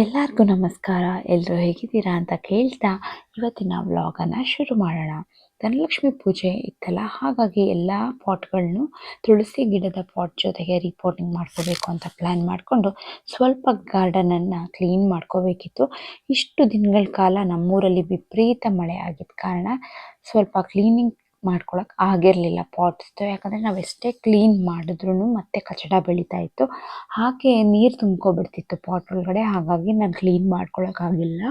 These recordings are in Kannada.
ಎಲ್ಲರಿಗೂ ನಮಸ್ಕಾರ. ಎಲ್ಲರೂ ಹೇಗಿದ್ದೀರಾ ಅಂತ ಕೇಳ್ತಾ ಇವತ್ತಿನ ವ್ಲಾಗನ್ನು ಶುರು ಮಾಡೋಣ. ಧನಲಕ್ಷ್ಮಿ ಪೂಜೆ ಇತ್ತಲ್ಲ, ಹಾಗಾಗಿ ಎಲ್ಲ ಪಾಟ್ಗಳನ್ನು ತುಳಸಿ ಗಿಡದ ಪಾಟ್ ಜೊತೆಗೆ ರಿಪೋರ್ಟಿಂಗ್ ಮಾಡ್ಕೋಬೇಕು ಅಂತ ಪ್ಲ್ಯಾನ್ ಮಾಡಿಕೊಂಡು ಸ್ವಲ್ಪ ಗಾರ್ಡನನ್ನು ಕ್ಲೀನ್ ಮಾಡ್ಕೋಬೇಕಿತ್ತು. ಇಷ್ಟು ದಿನಗಳ ಕಾಲ ನಮ್ಮೂರಲ್ಲಿ ವಿಪರೀತ ಮಳೆ ಆಗಿದ್ದ ಕಾರಣ ಸ್ವಲ್ಪ ಕ್ಲೀನಿಂಗ್ ಮಾಡ್ಕೊಳಕ್ ಆಗಿರಲಿಲ್ಲ ಪಾಟ್ಸ್ದು ಯಾಕಂದರೆ ನಾವು ಎಷ್ಟೇ ಕ್ಲೀನ್ ಮಾಡಿದ್ರೂ ಮತ್ತೆ ಕಚಡ ಬೆಳೀತಾ ಇತ್ತು. ಹಾಗೆ ನೀರು ತುಂಬ್ಕೊಬಿಡ್ತಿತ್ತು ಪಾಟ್ ಒಳಗಡೆ. ಹಾಗಾಗಿ ನಾನು ಕ್ಲೀನ್ ಮಾಡ್ಕೊಳಕ್ಕಾಗಿಲ್ಲ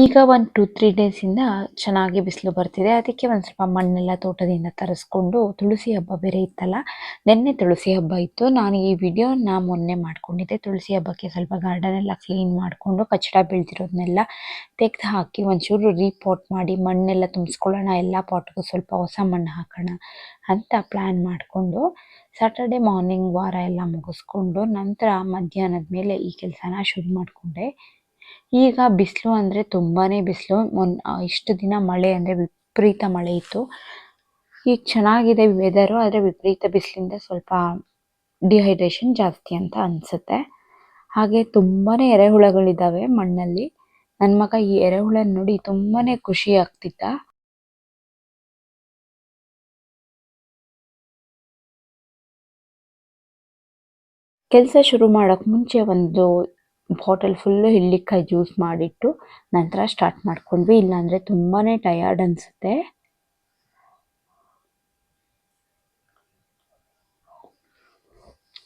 ಈಗ ಒಂದು ಟೂ ತ್ರೀ ಡೇಸಿಂದ ಚೆನ್ನಾಗಿ ಬಿಸಿಲು ಬರ್ತಿದೆ. ಅದಕ್ಕೆ ಒಂದು ಸ್ವಲ್ಪ ಮಣ್ಣೆಲ್ಲ ತೋಟದಿಂದ ತರಿಸ್ಕೊಂಡು ತುಳಸಿ ಹಬ್ಬ ಬೇರೆ ಇತ್ತಲ್ಲ, ನಿನ್ನೆ ತುಳಸಿ ಹಬ್ಬ ಇತ್ತು. ನಾನು ಈ ವಿಡಿಯೋನ ಮೊನ್ನೆ ಮಾಡ್ಕೊಂಡಿದ್ದೆ. ತುಳಸಿ ಹಬ್ಬಕ್ಕೆ ಸ್ವಲ್ಪ ಗಾರ್ಡನ್ ಎಲ್ಲ ಕ್ಲೀನ್ ಮಾಡಿಕೊಂಡು ಕಚಡ ಬೆಳ್ದಿರೋದನ್ನೆಲ್ಲ ತೆಗೆದು ಹಾಕಿ ಒಂಚೂರು ರೀಪೋರ್ಟ್ ಮಾಡಿ ಮಣ್ಣೆಲ್ಲ ತುಂಬಿಸ್ಕೊಳ್ಳೋಣ, ಎಲ್ಲ ಪಾಟ್ಗೂ ಸ್ವಲ್ಪ ಹೊಸ ಮಣ್ಣು ಹಾಕೋಣ ಅಂತ ಪ್ಲ್ಯಾನ್ ಮಾಡಿಕೊಂಡು ಸಾಟರ್ಡೆ ಮಾರ್ನಿಂಗ್ ವಾರ ಎಲ್ಲ ಮುಗಿಸ್ಕೊಂಡು ನಂತರ ಮಧ್ಯಾಹ್ನದ ಮೇಲೆ ಈ ಕೆಲಸನ ಶುರು ಮಾಡಿಕೊಂಡೆ. ಈಗ ಬಿಸಿಲು ಅಂದರೆ ತುಂಬಾ ಬಿಸಿಲು. ಮೊನ್ ಇಷ್ಟು ದಿನ ಮಳೆ ಅಂದರೆ ವಿಪರೀತ ಮಳೆ ಇತ್ತು. ಈಗ ಚೆನ್ನಾಗಿದೆ ವೆದರು ಆದರೆ ವಿಪರೀತ ಬಿಸಿಲಿಂದ ಸ್ವಲ್ಪ ಡಿಹೈಡ್ರೇಷನ್ ಜಾಸ್ತಿ ಅಂತ ಅನಿಸುತ್ತೆ. ಹಾಗೆ ತುಂಬಾ ಎರೆಹುಳಗಳಿದ್ದಾವೆ ಮಣ್ಣಲ್ಲಿ. ನನ್ನ ಮಗ ಈ ಎರೆಹುಳ ನೋಡಿ ತುಂಬಾ ಖುಷಿ ಆಗ್ತಿದ್ದ. ಕೆಲಸ ಶುರು ಮಾಡೋಕ್ಕೆ ಮುಂಚೆ ಒಂದು ಬಾಟಲ್ ಫುಲ್ಲು ಹಿಳ್ಳಿಕಾಯಿ ಜ್ಯೂಸ್ ಮಾಡಿಟ್ಟು ನಂತರ ಸ್ಟಾರ್ಟ್ ಮಾಡ್ಕೊಂಡ್ವಿ. ಇಲ್ಲಾಂದರೆ ತುಂಬಾ ಟಯರ್ಡ್ ಅನಿಸುತ್ತೆ.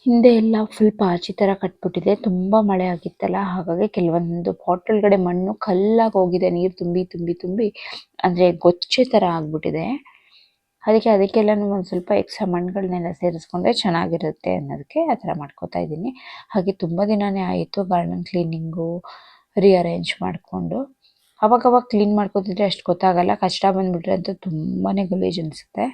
ಹಿಂದೆ ಎಲ್ಲ ಫುಲ್ ಪಾಚಿ ಥರ ಕಟ್ಬಿಟ್ಟಿದೆ. ತುಂಬ ಮಳೆ ಆಗಿತ್ತಲ್ಲ, ಹಾಗಾಗಿ ಕೆಲವೊಂದು ಬಾಟಲ್ಗಡೆ ಮಣ್ಣು ಕಲ್ಲಾಗಿ ಹೋಗಿದೆ. ನೀರು ತುಂಬಿ ತುಂಬಿ ತುಂಬಿ, ಅಂದರೆ ಗೊಚ್ಚೆ ಥರ ಆಗ್ಬಿಟ್ಟಿದೆ. ಅದಕ್ಕೆ ಅದಕ್ಕೆಲ್ಲನೂ ಒಂದು ಸ್ವಲ್ಪ ಎಕ್ಸ್ಟ್ರಾ ಮಣ್ಣುಗಳನ್ನೆಲ್ಲ ಸೇರಿಸ್ಕೊಂಡ್ರೆ ಚೆನ್ನಾಗಿರುತ್ತೆ ಅನ್ನೋದಕ್ಕೆ ಆ ಥರ ಮಾಡ್ಕೋತಾ ಇದ್ದೀನಿ. ಹಾಗೆ ತುಂಬ ದಿನವೇ ಆಯಿತು ಗಾರ್ಡನ್ ಕ್ಲೀನಿಂಗು ರಿಅರೇಂಜ್ ಮಾಡಿಕೊಂಡು. ಅವಾಗವಾಗ ಕ್ಲೀನ್ ಮಾಡ್ಕೋತಿದ್ರೆ ಅಷ್ಟು ಗೊತ್ತಾಗಲ್ಲ, ಕಷ್ಟ ಬಂದುಬಿಟ್ರೆ ಅಂತೂ ತುಂಬಾ ಗಲೀಜು ಅನಿಸುತ್ತೆ.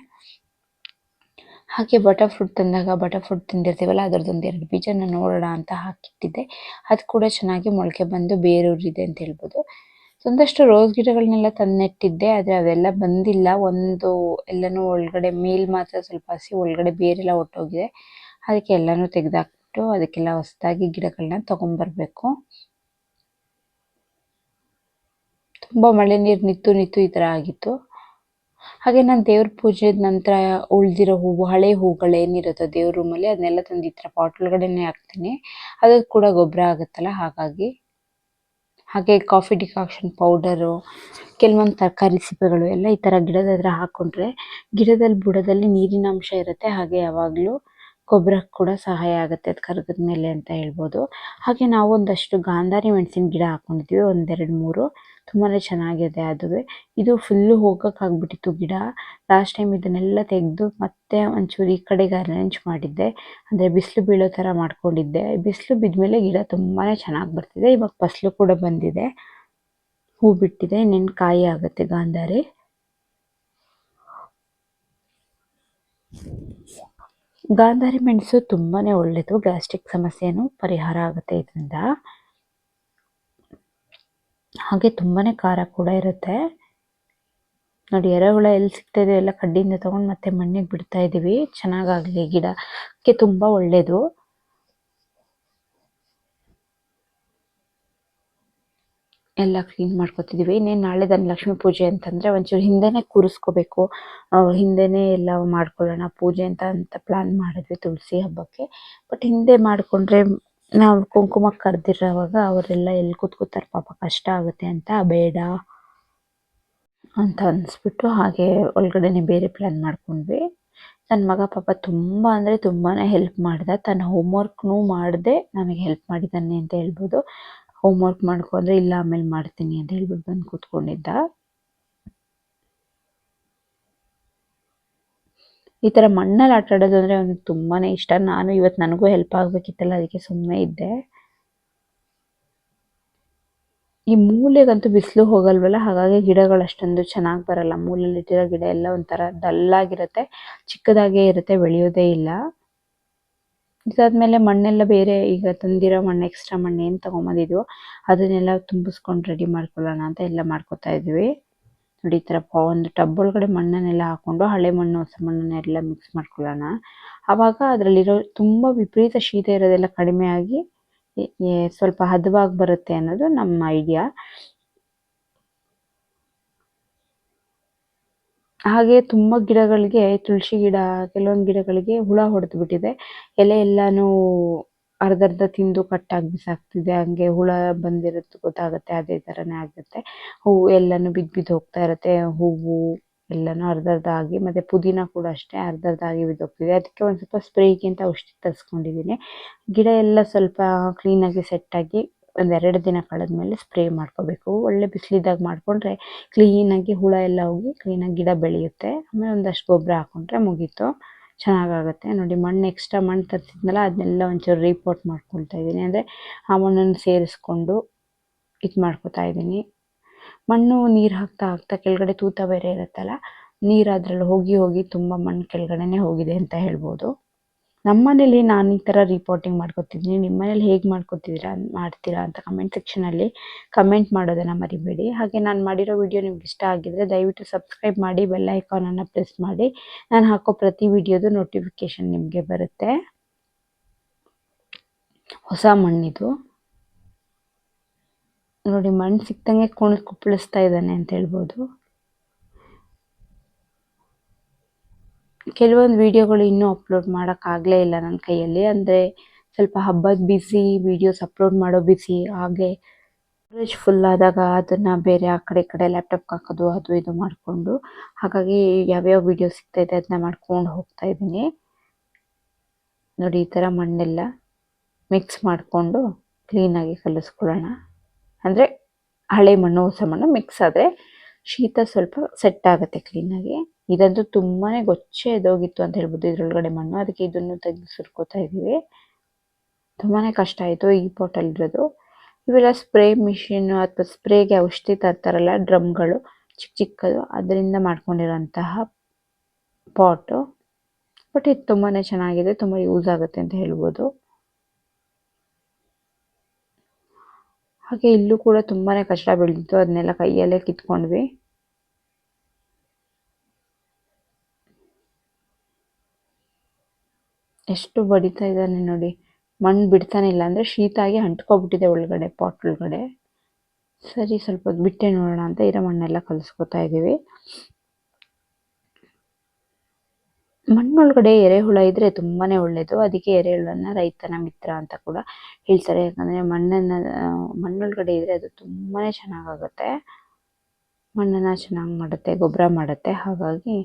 ಹಾಗೆ ಬಟರ್ ಫ್ರೂಟ್ ತಂದಾಗ ಬಟರ್ ಫ್ರೂಟ್ ತಿಂದಿರ್ತೀವಲ್ಲ, ಅದರದ್ದೊಂದು ಎರಡು ಬೀಜನ ನೋಡೋಣ ಅಂತ ಹಾಕಿಟ್ಟಿದ್ದೆ. ಅದು ಕೂಡ ಚೆನ್ನಾಗಿ ಮೊಳಕೆ ಬಂದು ಬೇರೂರಿದೆ ಅಂತ ಹೇಳ್ಬೋದು. ಒಂದಷ್ಟು ರೋಸ್ ಗಿಡಗಳನ್ನೆಲ್ಲ ತಂದು ನೆಟ್ಟಿದ್ದೆ ಆದರೆ ಅವೆಲ್ಲ ಬಂದಿಲ್ಲ. ಒಂದು ಎಲ್ಲನೂ ಒಳಗಡೆ, ಮೇಲ್ ಮಾತ್ರ ಸ್ವಲ್ಪ ಹಸಿ, ಒಳಗಡೆ ಬೇರೆಲ್ಲ ಹೊರ್ಟೋಗಿದೆ ಅದಕ್ಕೆ ಎಲ್ಲನೂ ತೆಗೆದಾಕ್ಬಿಟ್ಟು ಅದಕ್ಕೆಲ್ಲ ಹೊಸದಾಗಿ ಗಿಡಗಳನ್ನ ತೊಗೊಂಬರ್ಬೇಕು. ತುಂಬ ಮಳೆ ನೀರು ನಿಂತು ನಿಂತು ಈ ಥರ ಆಗಿತ್ತು. ಹಾಗೆ ನಾನು ದೇವ್ರ ಪೂಜೆ ನಂತರ ಉಳಿದಿರೋ ಹೂವು, ಹಳೆ ಹೂಗಳೇನಿರುತ್ತೋ ದೇವ್ರ ರೂಮಲ್ಲಿ ಅದನ್ನೆಲ್ಲ ತಂದು ಈ ಥರ ಹಾಕ್ತೀನಿ. ಅದು ಕೂಡ ಗೊಬ್ಬರ ಆಗುತ್ತಲ್ಲ, ಹಾಗಾಗಿ ಹಾಗೆ ಕಾಫಿ ಡಿಕಾಕ್ಷನ್ ಪೌಡರು ಕೆಲವೊಂದು ತರಕಾರಿ ಸಿಪ್ಪೆಗಳು ಎಲ್ಲ ಈ ಥರ ಗಿಡದ ಹತ್ರ ಹಾಕ್ಕೊಂಡ್ರೆ ಗಿಡದಲ್ಲಿ ಬುಡದಲ್ಲಿ ನೀರಿನ ಅಂಶ ಇರುತ್ತೆ. ಹಾಗೆ ಯಾವಾಗಲೂ ಗೊಬ್ಬರಕ್ಕೆ ಕೂಡ ಸಹಾಯ ಆಗುತ್ತೆ ಅದು ಕರಗದ ಮೇಲೆ ಅಂತ ಹೇಳ್ಬೋದು. ಹಾಗೆ ನಾವು ಒಂದಷ್ಟು ಗಾಂಧಾರಿ ಮೆಣಸಿನ ಗಿಡ ಹಾಕ್ಕೊಂಡಿದ್ವಿ ಒಂದೆರಡು ಮೂರು. ತುಂಬಾ ಚೆನ್ನಾಗಿದೆ ಅದುವೇ. ಇದು ಫುಲ್ಲು ಹೋಗೋಕ್ಕಾಗ್ಬಿಟ್ಟಿತ್ತು ಗಿಡ. ಲಾಸ್ಟ್ ಟೈಮ್ ಇದನ್ನೆಲ್ಲ ತೆಗೆದು ಮತ್ತೆ ಒಂಚೂರು ಈ ಕಡೆಗೆ ಅರೇಂಜ್ ಮಾಡಿದ್ದೆ. ಅಂದರೆ ಬಿಸಿಲು ಬೀಳೋ ಥರ ಮಾಡ್ಕೊಂಡಿದ್ದೆ. ಬಿಸಿಲು ಬಿದ್ದ ಗಿಡ ತುಂಬಾ ಚೆನ್ನಾಗಿ ಬರ್ತಿದೆ. ಇವಾಗ ಫಸಲು ಕೂಡ ಬಂದಿದೆ. ಹೂ ಬಿಟ್ಟಿದೆ. ಇನ್ನೇನು ಕಾಯಿ ಆಗುತ್ತೆ ಗಾಂಧಾರಿ. ಗಾಂಧಾರಿ ಮೆಣಸು ತುಂಬಾ ಒಳ್ಳೆಯದು ಗ್ಯಾಸ್ಟ್ರಿಕ್ ಸಮಸ್ಯೆನೂ ಪರಿಹಾರ ಆಗುತ್ತೆ ಇದರಿಂದ. ಹಾಗೆ ತುಂಬಾ ಖಾರ ಕೂಡ ಇರುತ್ತೆ. ನೋಡಿ, ಎರೆಹುಳ ಎಲ್ಲಿ ಸಿಗ್ತಾಯಿದೆ ಎಲ್ಲ ಕಡ್ಡಿಯಿಂದ ತೊಗೊಂಡು ಮತ್ತೆ ಮಣ್ಣಿಗೆ ಬಿಡ್ತಾ ಇದ್ದೀವಿ ಚೆನ್ನಾಗಾಗಲಿ ಗಿಡಕ್ಕೆ ತುಂಬ ಒಳ್ಳೆಯದು ಎಲ್ಲ ಕ್ಲೀನ್ ಮಾಡ್ಕೊತಿದ್ದೀವಿ ಇನ್ನೇನು ನಾಳೆ ಲಕ್ಷ್ಮೀ ಪೂಜೆ ಅಂತಂದರೆ ಒಂಚೂರು ಹಿಂದೆನೇ ಕೂರಿಸ್ಕೋಬೇಕು. ಹಿಂದೆನೇ ಎಲ್ಲ ಮಾಡ್ಕೊಳ್ಳೋಣ. ಪೂಜೆ ಅಂತ ಅಂತ ಪ್ಲ್ಯಾನ್ ಮಾಡಿದ್ವಿ ತುಳಸಿ ಹಬ್ಬಕ್ಕೆ. ಬಟ್ ಹಿಂದೆ ಮಾಡಿಕೊಂಡ್ರೆ ನಾವು ಕುಂಕುಮ ಕರೆದಿರೋವಾಗ ಅವರೆಲ್ಲ ಎಲ್ಲಿ ಕೂತ್ಕೋತಾರೆ ಪಾಪ ಕಷ್ಟ ಆಗುತ್ತೆ ಅಂತ, ಬೇಡ ಅಂತ ಅನಿಸ್ಬಿಟ್ಟು ಹಾಗೆ ಒಳಗಡೆನೆ ಬೇರೆ ಪ್ಲ್ಯಾನ್ ಮಾಡ್ಕೊಂಡ್ವಿ. ನನ್ನ ಮಗ ಪಾಪ ತುಂಬ ಅಂದರೆ ತುಂಬಾ ಹೆಲ್ಪ್ ಮಾಡ್ದ. ತನ್ನ ಹೋಮ್ವರ್ಕ್ನೂ ಮಾಡದೆ, ನನಗೆ ಹೆಲ್ಪ್ ಮಾಡಿದ್ದಾನೆ ಅಂತ ಹೇಳ್ಬೋದು. ಹೋಮ್ವರ್ಕ್ ವರ್ಕ್ ಮಾಡ್ಕೊಂಡ್ರೆ ಇಲ್ಲ ಆಮೇಲೆ ಮಾಡ್ತೀನಿ ಅಂತ ಹೇಳ್ಬಿಟ್ಟು ಬಂದು ಕೂತ್ಕೊಂಡಿದ್ದ. ಈ ತರ ಮಣ್ಣಲ್ಲಿ ಆಟ ಆಡೋದು ಅಂದರೆ ಅವ್ನಿಗೆ ತುಂಬಾ ಇಷ್ಟ. ನಾನು ಇವತ್ತು ನನಗೂ ಹೆಲ್ಪ್ ಆಗ್ಬೇಕಿತ್ತಲ್ಲ, ಅದಕ್ಕೆ ಸುಮ್ಮನೆ ಇದ್ದೆ. ಈ ಮೂಲೆಗಂತೂ ಬಿಸಿಲು ಹೋಗಲ್ವಲ್ಲ? ಹಾಗಾಗಿ ಗಿಡಗಳು ಅಷ್ಟೊಂದು ಚೆನ್ನಾಗಿ ಬರಲ್ಲ. ಮೂಲೆಯಲ್ಲಿಟ್ಟಿರೋ ಗಿಡ ಎಲ್ಲ ಒಂಥರ ಡಲ್ಲಾಗಿರುತ್ತೆ, ಚಿಕ್ಕದಾಗೇ ಇರುತ್ತೆ, ಬೆಳೆಯೋದೇ ಇಲ್ಲ. ಇದಾದ್ಮೇಲೆ ಮಣ್ಣೆಲ್ಲ ಬೇರೆ, ಈಗ ತಂದಿರೋ ಮಣ್ಣು ಎಕ್ಸ್ಟ್ರಾ ಮಣ್ಣು ಏನು ತೊಗೊಂಬಂದಿದ್ವೋ, ಅದನ್ನೆಲ್ಲ ತುಂಬಿಸ್ಕೊಂಡು ರೆಡಿ ಮಾಡ್ಕೊಳ್ಳೋಣ ಅಂತ ಎಲ್ಲ ಮಾಡ್ಕೊತಾ ಇದ್ವಿ. ನೋಡಿ ಈ ಥರ ಒಂದು ಟಬ್ ಒಳಗಡೆ ಮಣ್ಣನ್ನೆಲ್ಲ ಹಾಕೊಂಡು ಹಳೆ ಮಣ್ಣು, ಹೊಸ ಮಣ್ಣನ್ನೆಲ್ಲ ಮಿಕ್ಸ್ ಮಾಡ್ಕೊಳ್ಳೋಣ. ಅವಾಗ ಅದರಲ್ಲಿರೋ ತುಂಬ ವಿಪರೀತ ಶೀತ ಇರೋದೆಲ್ಲ ಕಡಿಮೆ ಆಗಿ ಸ್ವಲ್ಪ ಹದವಾಗಿ ಬರುತ್ತೆ ಅನ್ನೋದು ನಮ್ಮ ಐಡಿಯಾ ಹಾಗೆ ತುಂಬ ಗಿಡಗಳಿಗೆ, ತುಳಸಿ ಗಿಡ, ಕೆಲವೊಂದು ಗಿಡಗಳಿಗೆ ಹುಳ ಹೊಡೆದು ಬಿಟ್ಟಿದೆ. ಎಲೆ ಎಲ್ಲಾನು ಅರ್ಧರ್ಧ ತಿಂದು ಕಟ್ಟಾಗಿ ಬಿಸಾಕ್ತಿದೆ ಹಂಗೆ ಹುಳ ಬಂದಿರೋದು ಗೊತ್ತಾಗುತ್ತೆ, ಅದೇ ಥರನೇ ಆಗುತ್ತೆ. ಹೂವು ಎಲ್ಲಾನು ಬಿದ್ದು ಬಿದ್ದು ಹೋಗ್ತಾ ಇರುತ್ತೆ. ಹೂವು ಎಲ್ಲಾನು ಅರ್ಧರ್ಧ ಆಗಿ, ಮತ್ತೆ ಪುದೀನ ಕೂಡ ಅಷ್ಟೇ ಅರ್ಧರ್ಧ ಆಗಿ ಬಿದ್ದೋಗ್ತಿದೆ ಅದಕ್ಕೆ ಒಂದು ಸ್ವಲ್ಪ ಸ್ಪ್ರೇಗೆ ಅಂತ ಔಷಧಿ ತರಿಸ್ಕೊಂಡಿದ್ದೀನಿ. ಗಿಡ ಎಲ್ಲ ಸ್ವಲ್ಪ ಕ್ಲೀನಾಗಿ ಸೆಟ್ಟಾಗಿ ಒಂದೆರಡು ದಿನ ಕಳೆದ್ಮೇಲೆ ಸ್ಪ್ರೇ ಮಾಡ್ಕೋಬೇಕು. ಒಳ್ಳೆ ಬಿಸಿಲಿದ್ದಾಗ ಮಾಡಿಕೊಂಡ್ರೆ ಕ್ಲೀನಾಗಿ ಹುಳ ಎಲ್ಲ ಹೋಗಿ ಕ್ಲೀನಾಗಿ ಗಿಡ ಬೆಳೆಯುತ್ತೆ. ಆಮೇಲೆ ಒಂದಷ್ಟು ಗೊಬ್ಬರ ಹಾಕೊಂಡ್ರೆ ಮುಗೀತು. ಚೆನ್ನಾಗಾಗುತ್ತೆ. ನೋಡಿ ಮಣ್ಣು ಎಕ್ಸ್ಟ್ರಾ ಮಣ್ಣು ತರ್ತಿದ್ನಲ್ಲ, ಅದನ್ನೆಲ್ಲ ಒಂಚೂರು ರಿಪೋರ್ಟ್ ಮಾಡ್ಕೊಳ್ತಾ ಇದ್ದೀನಿ. ಅಂದರೆ ಆ ಮಣ್ಣನ್ನು ಸೇರಿಸ್ಕೊಂಡು ಇದು ಮಾಡ್ಕೊತಾ ಇದ್ದೀನಿ. ಮಣ್ಣು ನೀರು ಹಾಕ್ತಾ ಹಾಕ್ತಾ ಕೆಳಗಡೆ ತೂತ ಬೇರೆ ಇರುತ್ತಲ್ಲ, ನೀರು ಅದರಲ್ಲಿ ಹೋಗಿ ಹೋಗಿ ತುಂಬ ಮಣ್ಣು ಕೆಳಗಡೆನೇ ಹೋಗಿದೆ ಅಂತ ಹೇಳ್ಬೋದು. ನಮ್ಮ ಮನೇಲಿ ನಾನು ಈ ಥರ ರಿಪೋರ್ಟಿಂಗ್ ಮಾಡ್ಕೊತಿದ್ದೀನಿ. ನಿಮ್ಮ ಮನೇಲಿ ಹೇಗೆ ಮಾಡ್ಕೊತಿದ್ದೀರಾ, ಮಾಡ್ತೀರಾ ಅಂತ ಕಮೆಂಟ್ ಸೆಕ್ಷನಲ್ಲಿ ಕಮೆಂಟ್ ಮಾಡೋದನ್ನು ಮರಿಬೇಡಿ. ಹಾಗೆ ನಾನು ಮಾಡಿರೋ ವಿಡಿಯೋ ನಿಮ್ಗೆ ಇಷ್ಟ ಆಗಿದ್ರೆ ದಯವಿಟ್ಟು ಸಬ್ಸ್ಕ್ರೈಬ್ ಮಾಡಿ ಬೆಲ್ ಐಕಾನನ್ನು ಪ್ರೆಸ್ ಮಾಡಿ. ನಾನು ಹಾಕೋ ಪ್ರತಿ ವಿಡಿಯೋದು ನೋಟಿಫಿಕೇಶನ್ ನಿಮಗೆ ಬರುತ್ತೆ. ಹೊಸ ಮಣ್ಣಿದು. ನೋಡಿ ಮಣ್ಣು ಸಿಕ್ತಂಗೆ ಕುಣ್ ಕುಪ್ಪಳಿಸ್ತಾ ಇದ್ದಾನೆ ಅಂತ ಹೇಳ್ಬೋದು. ಕೆಲವೊಂದು ವಿಡಿಯೋಗಳು ಇನ್ನೂ ಅಪ್ಲೋಡ್ ಮಾಡೋಕ್ಕಾಗಲೇ ಇಲ್ಲ ನನ್ನ ಕೈಯಲ್ಲಿ. ಅಂದರೆ ಸ್ವಲ್ಪ ಹಬ್ಬದ ಬಿಸಿ ವಿಡಿಯೋಸ್ ಅಪ್ಲೋಡ್ ಮಾಡೋ ಬಿಸಿ ಹಾಗೆ ಸ್ಟೋರೇಜ್ ಫುಲ್ ಆದಾಗ ಅದನ್ನು ಬೇರೆ ಆ ಕಡೆ ಈ ಕಡೆ ಲ್ಯಾಪ್ಟಾಪ್ಗೆ ಹಾಕೋದು, ಅದು ಇದು ಮಾಡಿಕೊಂಡು ಹಾಗಾಗಿ ಯಾವ್ಯಾವ ವಿಡಿಯೋ ಸಿಗ್ತೈತೆ ಅದನ್ನ ಮಾಡ್ಕೊಂಡು ಹೋಗ್ತಾ ಇದ್ದೀನಿ. ನೋಡಿ, ಈ ಥರ ಮಣ್ಣೆಲ್ಲ ಮಿಕ್ಸ್ ಮಾಡಿಕೊಂಡು ಕ್ಲೀನಾಗಿ ಕಲಿಸ್ಕೊಳ್ಳೋಣ. ಅಂದರೆ ಹಳೆ ಮಣ್ಣು, ಹೊಸ ಮಣ್ಣು ಮಿಕ್ಸ್ ಆದರೆ ಶೀತ ಸ್ವಲ್ಪ ಸೆಟ್ ಆಗುತ್ತೆ ಕ್ಲೀನಾಗಿ ಇದಂತೂ ತುಂಬಾನೇ ಗೊಚ್ಚೆ ಎದೋಗಿತ್ತು ಅಂತ ಹೇಳ್ಬೋದು ಇದ್ರೊಳಗಡೆ ಮಣ್ಣು. ಅದಕ್ಕೆ ಇದನ್ನು ತೆಗೆದು ಸುರ್ಕೋತಾ ಇದ್ದೀವಿ. ತುಂಬಾನೇ ಕಷ್ಟ ಆಯಿತು ಈ ಪಾಟಲ್ಲಿರೋದು ಇವೆಲ್ಲ ಸ್ಪ್ರೇ ಮಿಷಿನ್ ಅಥವಾ ಸ್ಪ್ರೇಗೆ ಔಷಧಿ ತರ್ತಾರಲ್ಲ, ಡ್ರಮ್ಗಳು ಚಿಕ್ಕ ಚಿಕ್ಕದು, ಅದರಿಂದ ಮಾಡ್ಕೊಂಡಿರೋಂತಹ ಪಾಟು. ಬಟ್ ಇದು ತುಂಬಾ ಚೆನ್ನಾಗಿದೆ, ತುಂಬ ಯೂಸ್ ಆಗುತ್ತೆ ಅಂತ ಹೇಳ್ಬೋದು. ಹಾಗೆ ಇಲ್ಲೂ ಕೂಡ ತುಂಬಾ ಕಷ್ಟ ಬೆಳೆದಿತ್ತು ಅದನ್ನೆಲ್ಲ ಕೈಯಲ್ಲೇ ಕಿತ್ಕೊಂಡ್ವಿ. ಎಷ್ಟು ಬಡಿತಾ ಇದ್ದಾನೆ ನೋಡಿ. ಮಣ್ಣು ಬಿಡ್ತಾನೆ ಇಲ್ಲ ಅಂದರೆ ಶೀತ ಆಗಿ ಅಂಟ್ಕೊಬಿಟ್ಟಿದೆ ಒಳಗಡೆ, ಪಾಟ್ ಒಳಗಡೆ. ಸರಿ, ಸ್ವಲ್ಪ ಬಿಟ್ಟೆ ನೋಡೋಣ ಅಂತ ಇರೋ ಮಣ್ಣೆಲ್ಲ ಕಲಿಸ್ಕೊತಾ ಇದ್ದೀವಿ. ಮಣ್ಣೊಳಗಡೆ ಎರೆಹುಳ ಇದ್ರೆ ತುಂಬಾನೇ ಒಳ್ಳೆಯದು ಅದಕ್ಕೆ ಎರೆಹುಳನ ರೈತನ ಮಿತ್ರ ಅಂತ ಕೂಡ ಹೇಳ್ತಾರೆ. ಯಾಕಂದರೆ ಮಣ್ಣನ್ನು, ಮಣ್ಣೊಳಗಡೆ ಇದ್ರೆ ಅದು ತುಂಬಾ ಚೆನ್ನಾಗಾಗುತ್ತೆ. ಮಣ್ಣನ್ನು ಚೆನ್ನಾಗಿ ಮಾಡುತ್ತೆ, ಗೊಬ್ಬರ ಮಾಡುತ್ತೆ. ಹಾಗಾಗಿ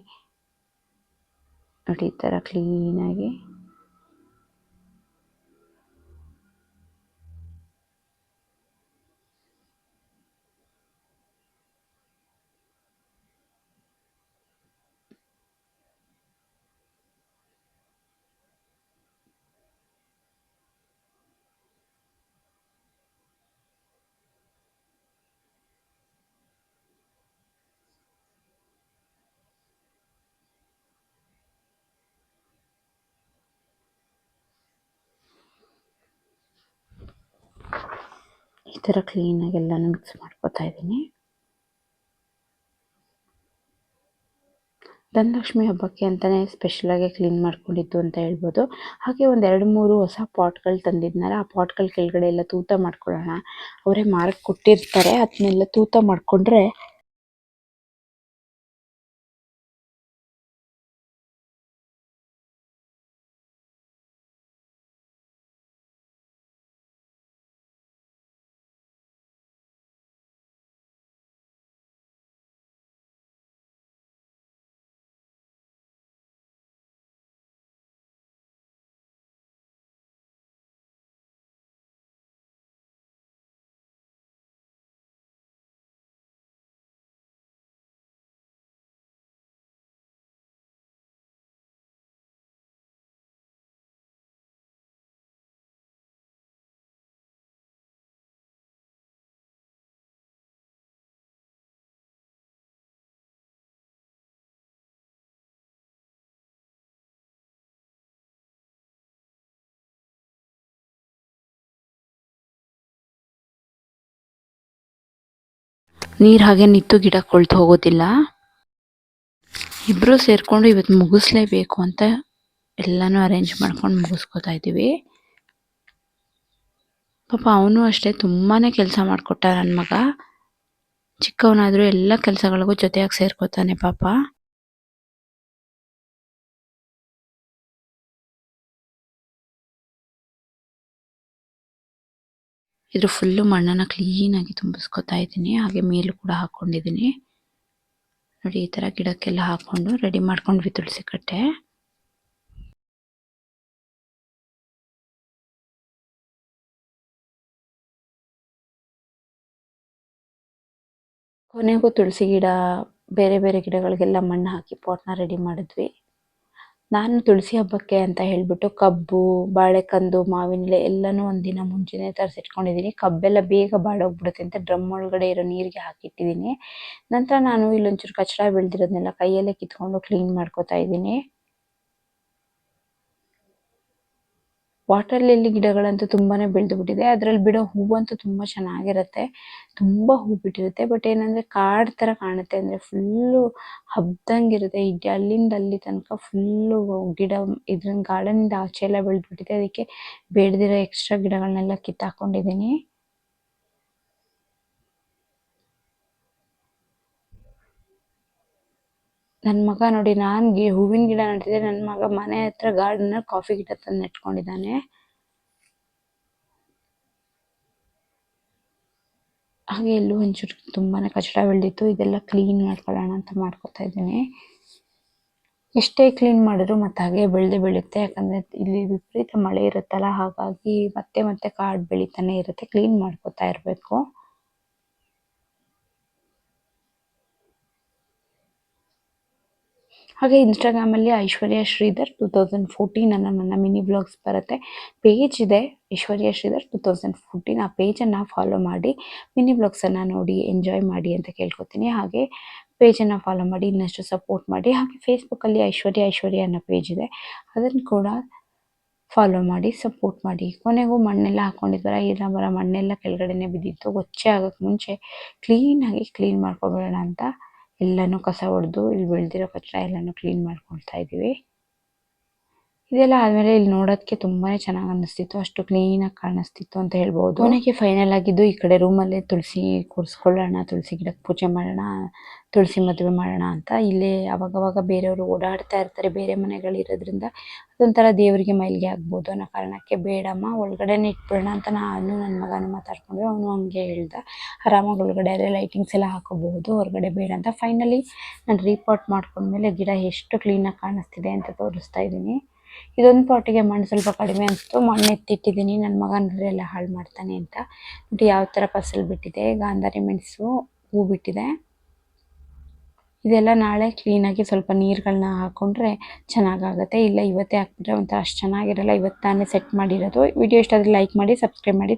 ನೋಡಿ ಈ ಥರ ಕ್ಲೀನಾಗಿ ಈ ಥರ ಕ್ಲೀನಾಗಿ ಎಲ್ಲನೂ ಮಿಕ್ಸ್ ಮಾಡ್ಕೊತಾ ಇದ್ದೀನಿ. ಧನಲಕ್ಷ್ಮಿ ಹಬ್ಬಕ್ಕೆ ಅಂತಲೇ ಸ್ಪೆಷಲಾಗಿ ಕ್ಲೀನ್ ಮಾಡ್ಕೊಂಡಿದ್ದು ಅಂತ ಹೇಳ್ಬೋದು. ಹಾಗೆ ಒಂದು ಎರಡು ಮೂರು ಹೊಸ ಪಾಟ್ಗಳು ತಂದಿದ್ನಲ್ಲ, ಆ ಪಾಟ್ಗಳ ಕೆಳಗಡೆ ಎಲ್ಲ ತೂತ ಮಾಡ್ಕೊಳ್ಳೋಣ. ಅವರೇ ಮಾರಕ್ಕೆ ಕೊಟ್ಟಿರ್ತಾರೆ ಅದನ್ನೆಲ್ಲ ತೂತ ಮಾಡಿಕೊಂಡ್ರೆ ನೀರು ಹಾಗೆ ನಿಂತು ಗಿಡ ಕೊಳ್ತು ಹೋಗೋದಿಲ್ಲ. ಇಬ್ಬರು ಸೇರಿಕೊಂಡು ಇವತ್ತು ಮುಗಿಸ್ಲೇಬೇಕು ಅಂತ ಎಲ್ಲನೂ ಅರೇಂಜ್ ಮಾಡ್ಕೊಂಡು ಮುಗಿಸ್ಕೊತಾ ಇದ್ದೀವಿ. ಪಾಪ ಅವನು ಅಷ್ಟೇ ತುಂಬಾ ಕೆಲಸ ಮಾಡಿಕೊಟ್ಟ ನನ್ನ ಮಗ. ಚಿಕ್ಕವನಾದರೂ ಎಲ್ಲ ಕೆಲಸಗಳಿಗೂ ಜೊತೆಯಾಗಿ ಸೇರ್ಕೋತಾನೆ ಪಾಪ. ಇದ್ರ ಫುಲ್ಲು ಮಣ್ಣನ್ನು ಆಗಿ ತುಂಬಿಸ್ಕೊತಾ ಇದ್ದೀನಿ. ಹಾಗೆ ಮೇಲೂ ಕೂಡ ಹಾಕೊಂಡಿದ್ದೀನಿ. ನೋಡಿ, ಈ ಥರ ಗಿಡಕ್ಕೆಲ್ಲ ಹಾಕ್ಕೊಂಡು ರೆಡಿ ಮಾಡ್ಕೊಂಡ್ವಿ ತುಳಸಿ ಕಟ್ಟೆ. ಕೊನೆಗೂ ತುಳಸಿ ಗಿಡ, ಬೇರೆ ಬೇರೆ ಗಿಡಗಳಿಗೆಲ್ಲ ಮಣ್ಣು ಹಾಕಿ ಪಾಟ್ನ ರೆಡಿ ಮಾಡಿದ್ವಿ. ನಾನು ತುಳಸಿ ಹಬ್ಬಕ್ಕೆ ಅಂತ ಹೇಳಿಬಿಟ್ಟು ಕಬ್ಬು, ಬಾಳೆಕಂದು ಮಾವಿನೆಲೆ ಎಲ್ಲನೂ ಒಂದಿನ ಮುಂಚೆನೇ ತರಿಸಿಟ್ಕೊಂಡಿದ್ದೀನಿ ಕಬ್ಬೆಲ್ಲ ಬೇಗ ಬಾಡೋಗ್ಬಿಡುತ್ತೆ ಅಂತ ಡ್ರಮ್ ಒಳಗಡೆ ಇರೋ ನೀರಿಗೆ ಹಾಕಿಟ್ಟಿದ್ದೀನಿ ನಂತರ ನಾನು ಇಲ್ಲೊಂಚೂರು ಕಚಡ ಬೆಳೆದಿರೋದನ್ನೆಲ್ಲ ಕೈಯಲ್ಲೇ ಕಿತ್ಕೊಂಡು ಕ್ಲೀನ್ ಮಾಡ್ಕೊತಾ ಇದ್ದೀನಿ. ವಾಟರ್ ಲಿಲ್ಲಿ ಗಿಡಗಳಂತೂ ತುಂಬಾನೇ ಬೆಳೆದು ಬಿಟ್ಟಿದೆ ಅದರಲ್ಲಿ ಬಿಡೋ ಹೂವಂತೂ ತುಂಬಾ ಚೆನ್ನಾಗಿರುತ್ತೆ. ತುಂಬಾ ಹೂ ಬಿಟ್ಟಿರುತ್ತೆ. ಬಟ್ ಏನಂದ್ರೆ ಕಾಡ್ ತರ ಕಾಣುತ್ತೆ. ಅಂದ್ರೆ ಫುಲ್ಲು ಹಬ್ದಂಗಿರುತ್ತೆ. ಅಲ್ಲಿಂದ ಅಲ್ಲಿ ತನಕ ಫುಲ್ಲು ಗಿಡ ಇದ್ರ ಗಾರ್ಡನ್ ಇಂದ ಆಚೆ ಎಲ್ಲ ಬೆಳೆದ್ಬಿಟ್ಟಿದೆ. ಅದಕ್ಕೆ ಬೆಳೆದಿರೋ ಎಕ್ಸ್ಟ್ರಾ ಗಿಡಗಳನ್ನೆಲ್ಲ ಕಿತ್ತಾಕೊಂಡಿದ್ದೀನಿ. ನನ್ನ ಮಗ ನೋಡಿ, ನಾನು ಗಿ, ಹೂವಿನ ಗಿಡ ನೆಟ್ಟಿದ್ದೆ ನನ್ನ ಮಗ ಮನೆ ಹತ್ರ ಗಾರ್ಡನ್ ಕಾಫಿ ಗಿಡ ತಂದು ನೆಟ್ಕೊಂಡಿದ್ದಾನೆ ಹಾಗೆ ಎಲ್ಲೂ ಒಂಚೂರು ತುಂಬಾ ಕಚಡ ಬೆಳೆದಿತ್ತು. ಇದೆಲ್ಲ ಕ್ಲೀನ್ ಮಾಡ್ಕೊಳ್ಳೋಣ ಅಂತ ಮಾಡ್ಕೊತಾ ಇದ್ದೀನಿ. ಎಷ್ಟೇ ಕ್ಲೀನ್ ಮಾಡಿದ್ರು ಮತ್ತೆ ಹಾಗೆ ಬೆಳೆದೇ ಬೆಳೆಯುತ್ತೆ. ಯಾಕಂದರೆ ಇಲ್ಲಿ ವಿಪರೀತ ಮಳೆ ಇರುತ್ತಲ್ಲ, ಹಾಗಾಗಿ ಮತ್ತೆ ಮತ್ತೆ ಕಾಡು ಬೆಳೀತಾನೆ ಇರುತ್ತೆ. ಕ್ಲೀನ್ ಮಾಡ್ಕೊತಾ ಇರಬೇಕು. ಹಾಗೆ ಇನ್ಸ್ಟಾಗ್ರಾಮಲ್ಲಿ Aishwarya Sridhar two thousand fourteen ಅನ್ನೋ ನನ್ನ ಮಿನಿ ಬ್ಲಾಗ್ಸ್ ಬರುತ್ತೆ. ಪೇಜ್ ಇದೆ Aishwarya Sridhar two thousand fourteen ಆ ಪೇಜನ್ನು ಫಾಲೋ ಮಾಡಿ ಮಿನಿ ಬ್ಲಾಗ್ಸನ್ನು ನೋಡಿ ಎಂಜಾಯ್ ಮಾಡಿ ಅಂತ ಕೇಳ್ಕೊತೀನಿ. ಹಾಗೆ ಪೇಜನ್ನು ಫಾಲೋ ಮಾಡಿ, ಇನ್ನಷ್ಟು ಸಪೋರ್ಟ್ ಮಾಡಿ. ಹಾಗೆ ಫೇಸ್ಬುಕ್ಕಲ್ಲಿ ಐಶ್ವರ್ಯ ಐಶ್ವರ್ಯ ಅನ್ನೋ ಪೇಜ್ ಇದೆ. ಅದನ್ನು ಕೂಡ ಫಾಲೋ ಮಾಡಿ ಸಪೋರ್ಟ್ ಮಾಡಿ. ಕೊನೆಗೂ ಮಣ್ಣೆಲ್ಲ ಹಾಕ್ಕೊಂಡಿದ್ದಾರೆ ಇಲ್ಲ ಬರೋ ಮಣ್ಣೆಲ್ಲ ಕೆಳಗಡೆನೆ ಬಿದ್ದಿತ್ತು. ಗೊಚ್ಚೆ ಆಗೋಕ್ಕೆ ಮುಂಚೆ ಕ್ಲೀನಾಗಿ ಕ್ಲೀನ್ ಮಾಡ್ಕೊಬಿಡೋಣ ಅಂತ ಎಲ್ಲನೂ ಕಸ ಹೊಡೆದು ಇಲ್ಲಿ ಬೆಳೆದಿರೋ ಕಚ್ರ ಎಲ್ಲಾನು ಕ್ಲೀನ್ ಮಾಡ್ಕೊಳ್ತಾ ಇದ್ದೀವಿ. ಇದೆಲ್ಲ ಆದಮೇಲೆ ಇಲ್ಲಿ ನೋಡೋದಕ್ಕೆ ತುಂಬಾನೇ ಚೆನ್ನಾಗಿ ಅನ್ನಿಸ್ತಿತ್ತು. ಅಷ್ಟು ಕ್ಲೀನಾಗಿ ಕಾಣಿಸ್ತಿತ್ತು ಅಂತ ಹೇಳ್ಬೋದು. ಕೊನೆಗೆ ಫೈನಲ್ ಆಗಿದ್ದು ಈ ಕಡೆ ರೂಮಲ್ಲೇ ತುಳಸಿ ಕೂರಿಸ್ಕೊಳ್ಳೋಣ, ತುಳಸಿ ಗಿಡಕ್ಕೆ ಪೂಜೆ ಮಾಡೋಣ, ತುಳಸಿ ಮದುವೆ ಮಾಡೋಣ ಅಂತ ಇಲ್ಲೇ ಅವಾಗವಾಗ ಬೇರೆಯವರು ಓಡಾಡ್ತಾ ಇರ್ತಾರೆ. ಬೇರೆ ಮನೆಗಳಿರೋದ್ರಿಂದ ಅದೊಂಥರ ದೇವರಿಗೆ ಮೈಲಿಗೆ ಆಗ್ಬೋದು ಅನ್ನೋ ಕಾರಣಕ್ಕೆ ಬೇಡಮ್ಮ ಒಳಗಡೆನೇ ಇಟ್ಬಿಡೋಣ ಅಂತ ನಾನು ನನ್ನ ಮಗನೂ ಮಾತಾಡ್ಕೊಂಡ್ವಿ. ಅವನು ಹಂಗೆ ಹೇಳ್ದ, ಆರಾಮಾಗಿ ಒಳಗಡೆ ಆದರೆ ಲೈಟಿಂಗ್ಸ್ ಎಲ್ಲ ಹಾಕೋಬಹುದು, ಹೊರಗಡೆ ಬೇಡ ಅಂತ. ಫೈನಲಿ ನಾನು ರೀಪಾಟ್ ಮಾಡ್ಕೊಂಡ್ಮೇಲೆ ಗಿಡ ಎಷ್ಟು ಕ್ಲೀನಾಗಿ ಕಾಣಿಸ್ತಿದೆ ಅಂತ ತೋರಿಸ್ತಾ ಇದ್ದೀನಿ. ಇದೊಂದು ಪಾಟಿಗೆ ಮಣ್ಣು ಸ್ವಲ್ಪ ಕಡಿಮೆ ಅನಿಸ್ತು ಮಣ್ಣು ಎತ್ತಿಟ್ಟಿದ್ದೀನಿ ನನ್ನ ಮಗ ಎಲ್ಲ ಹಾಳು ಮಾಡ್ತಾನೆ ಅಂತ. ನೋಡಿ ಯಾವ ಥರ ಫಸಲು ಬಿಟ್ಟಿದೆ. ಗಾಂಧಾರಿ ಮೆಣಸು ಹೂ ಬಿಟ್ಟಿದೆ. ಇದೆಲ್ಲ ನಾಳೆ ಕ್ಲೀನಾಗಿ ಸ್ವಲ್ಪ ನೀರುಗಳನ್ನ ಹಾಕ್ಕೊಂಡ್ರೆ ಚೆನ್ನಾಗಾಗುತ್ತೆ. ಇಲ್ಲ ಇವತ್ತೇ ಹಾಕ್ಬಿಟ್ರೆ ಒಂಥರ ಅಷ್ಟು ಚೆನ್ನಾಗಿರಲ್ಲ. ಇವತ್ತು ತಾನೇ ಸೆಟ್ ಮಾಡಿರೋದು. ವಿಡಿಯೋ ಇಷ್ಟ ಆದರೆ ಲೈಕ್ ಮಾಡಿ ಸಬ್ಸ್ಕ್ರೈಬ್ ಮಾಡಿ.